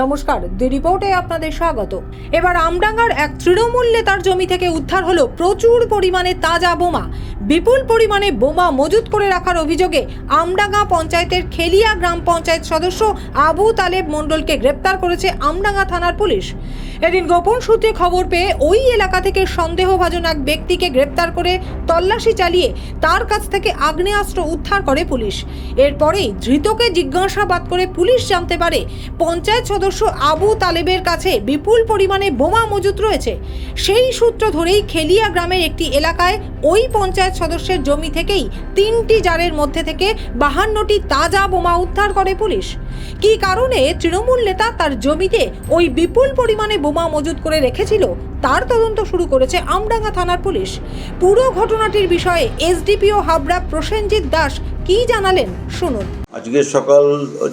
নমস্কার দি রিপোর্টে আপনাদের স্বাগত। এবার আমডাঙ্গার এক তৃণমূল নেতার জমি থেকে উদ্ধার হলো প্রচুর পরিমাণে তাজা বোমা। বিপুল পরিমাণে বোমা মজুত করে রাখার অভিযোগে আমডাঙ্গা পঞ্চায়েতের খেলিয়া গ্রাম পঞ্চায়েত সদস্য আবু তালেব মণ্ডলকে গ্রেপ্তার করেছে আমডাঙ্গা থানার পুলিশ। এদিন গোপন সূত্রে খবর পেয়ে ওই এলাকা থেকে সন্দেহভাজন এক ব্যক্তিকে গ্রেপ্তার করে তল্লাশি চালিয়ে তার কাছ থেকে আগ্নেয়াস্ত্র উদ্ধার করে পুলিশ। এরপরেই ধৃতকে জিজ্ঞাসাবাদ করে পুলিশ জানতে পারে পঞ্চায়েত সদস্য আবু তালেবের কাছে বিপুল পরিমাণে বোমা মজুত রয়েছে। সেই সূত্র ধরেই খেলিয়া গ্রামের একটি এলাকায় ওই পঞ্চায়েত সদস্যের জমি থেকেই তিনটি জারের মধ্যে থেকে বাহান্নটি তাজা বোমা উদ্ধার করে পুলিশ। কী কারণে তৃণমূল নেতা তার জমিতে ওই বিপুল পরিমাণে বোমা মজুত করে রেখেছিল, তার তদন্ত শুরু করেছে আমডাঙ্গা থানার পুলিশ। পুরো ঘটনাটির বিষয়ে এসডিপিও হাবড়া প্রসেনজিৎ দাস কী জানালেন? শুনুন। আজকে সকাল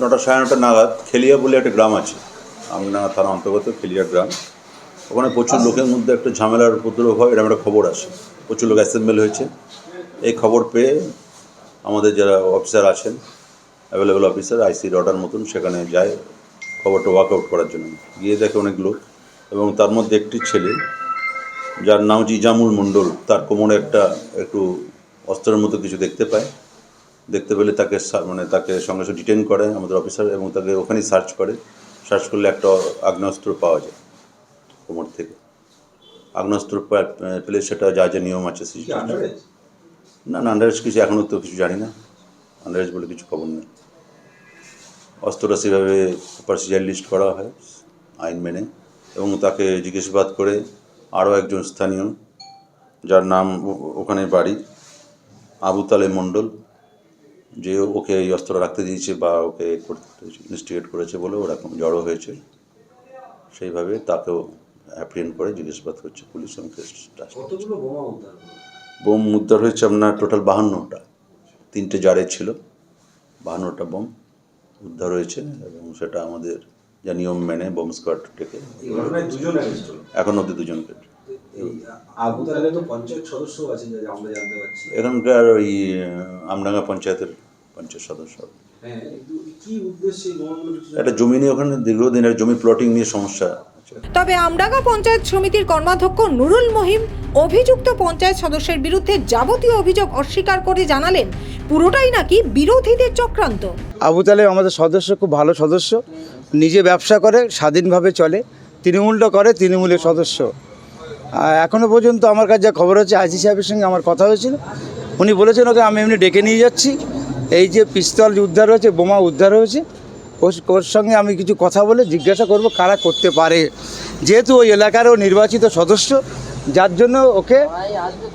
নটা সাড়ে নটা নাগাদ খেলিয়া বলে একটা গ্রাম আছে। আমরা থানা অন্তর্গত খেলিয়া গ্রাম। ওখানে প্রচুর লোকের মধ্যে একটা ঝামেলার উপদ্রব হয় এরকম একটা খবর আসে। প্রচুর লোক অ্যাসেম্বল হয়েছে। এই খবর পেয়ে আমাদের যারা অফিসার আছেন অ্যাভেলেবেল অফিসার আইসির অর্ডার মতন সেখানে যায় খবরটা ওয়ার্ক আউট করার জন্য। গিয়ে দেখে অনেক লোক এবং তার মধ্যে একটি ছেলে, যার নাম হচ্ছে ইজামুল মণ্ডল, তার কোমরে একটা একটু অস্ত্রের মতো কিছু দেখতে পায়। দেখতে পেলে তাকে মানে তাকে সঙ্গে সঙ্গে ডিটেন করে আমাদের অফিসার এবং তাকে ওখানেই সার্চ করে। সার্চ করলে একটা আগ্নেয়াস্ত্র পাওয়া যায় কোমর থেকে। আগ্নেয়াস্ত্র পেলে সেটা যা যা নিয়ম আছে সেই না না আন্ডারেজ কিছু এখনও তো কিছু জানি না। আন্ডারেজ বলে কিছু খবর নেই। অস্ত্রটা সেভাবে প্রসিজার লিস্ট করা হয় আইন মেনে এবং তাকে জিজ্ঞাসাবাদ করে আরও একজন স্থানীয় যার নাম ওখানে বাড়ি আবু তালে মণ্ডল। যে ওকে এই অস্ত্র রাখতে দিয়েছে বা ওকে ইনস্টিগেট করেছে বলে ওরকম জড়ো হয়েছে সেইভাবে তাকেও অ্যাপ্রিয়েন্ট করে জিজ্ঞাসাবাদ করছে পুলিশ এবং বোমা উদ্ধার হয়েছে আপনার টোটাল বাহান্নটা। তিনটে জারে ছিল বাহান্নটা বোম উদ্ধার হয়েছে এবং সেটা আমাদের যা নিয়ম মেনে বোম স্কোয়াড ডেকে এখন অব্দি দুজনকে এখানকার ওই আমডাঙ্গা পঞ্চায়েতের পঞ্চায়েত সদস্য হ্যাঁ একটা জমি নিয়ে ওখানে দীর্ঘদিনের জমি প্লটিং নিয়ে সমস্যা তবে আমডাঙ্গা পঞ্চায়েত সমিতির কর্মাধ্যক্ষ নুরুল মহিম অভিযুক্ত পঞ্চায়েত সদস্যের বিরুদ্ধে যাবতীয় অভিযোগ অস্বীকার করে জানালেন পুরোটাই নাকি বিরোধীদের চক্রান্ত। আবু তালেব আমাদের সদস্য খুব ভালো সদস্য। নিজে ব্যবসা করে স্বাধীনভাবে চলে। তৃণমূলটা করে তৃণমূলের সদস্য। এখনও পর্যন্ত আমার কাছে যা খবর হচ্ছে আইসি সাহেবের সঙ্গে আমার কথা হয়েছিল। উনি বলেছেন ওকে আমি এমনি ডেকে নিয়ে যাচ্ছি। এই যে পিস্তল উদ্ধার হয়েছে বোমা উদ্ধার হয়েছে ওর- সঙ্গে আমি কিছু কথা বলে জিজ্ঞাসা করব কারা করতে পারে। যেহেতু ওই এলাকারও নির্বাচিত সদস্য যার জন্য ওকে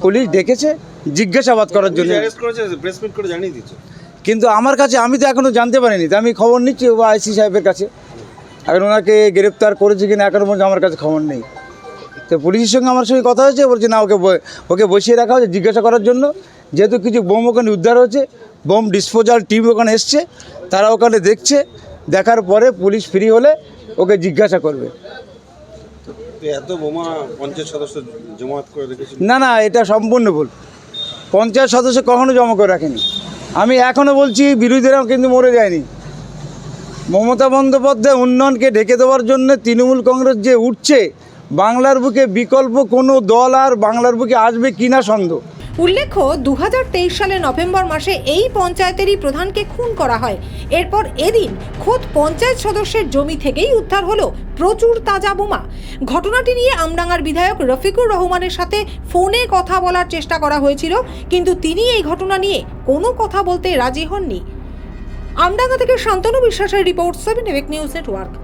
পুলিশ ডেকেছে জিজ্ঞাসাবাদ করার জন্য। কিন্তু আমার কাছে আমি তো এখনও জানতে পারিনি তো আমি খবর নিচ্ছি ও আইসি সাহেবের কাছে। এখন ওনাকে গ্রেপ্তার করেছে কিনা এখনও পর্যন্ত আমার কাছে খবর নেই। তো পুলিশের সঙ্গে আমার সঙ্গে কথা হয়েছে বলছে না ওকে ওকে বসিয়ে রাখা হয়েছে জিজ্ঞাসা করার জন্য। যেহেতু কিছু বোম ওখানে উদ্ধার হয়েছে বোম ডিসপোজাল টিম ওখানে এসছে তারা ওখানে দেখছে দেখার পরে পুলিশ ফ্রি হলে ওকে জিজ্ঞাসা করবে। এত বোমা পঞ্চায়েত সদস্য জমায়েত করে রেখেছিল? না না এটা সম্পূর্ণ ভুল। পঞ্চায়েত সদস্য কখনো জমা করে রাখেনি। আমি এখনও বলছি বিরোধীরাও কিন্তু মরে যায়নি। মমতা বন্দ্যোপাধ্যায় উন্নয়নকে ঢেকে দেওয়ার জন্য তৃণমূল কংগ্রেস যে উঠছে বাংলার বুকে বিকল্প কোনো দল আর বাংলার বুকে আসবে কিনা সন্দেহ। উল্লেখ্য দু সালের নভেম্বর মাসে এই পঞ্চায়েতেরই প্রধানকে খুন করা হয়। এরপর এদিন খোদ পঞ্চায়েত সদস্যের জমি থেকেই উদ্ধার হলো প্রচুর তাজা বোমা। ঘটনাটি নিয়ে আমডাঙ্গার বিধায়ক রফিকুর রহমানের সাথে ফোনে কথা বলার চেষ্টা করা হয়েছিল, কিন্তু তিনি এই ঘটনা নিয়ে কোনো কথা বলতে রাজি হননি। আমডাঙ্গা থেকে শান্তনু বিশ্বাসের রিপোর্ট, সেভেন নিউজ নেটওয়ার্ক।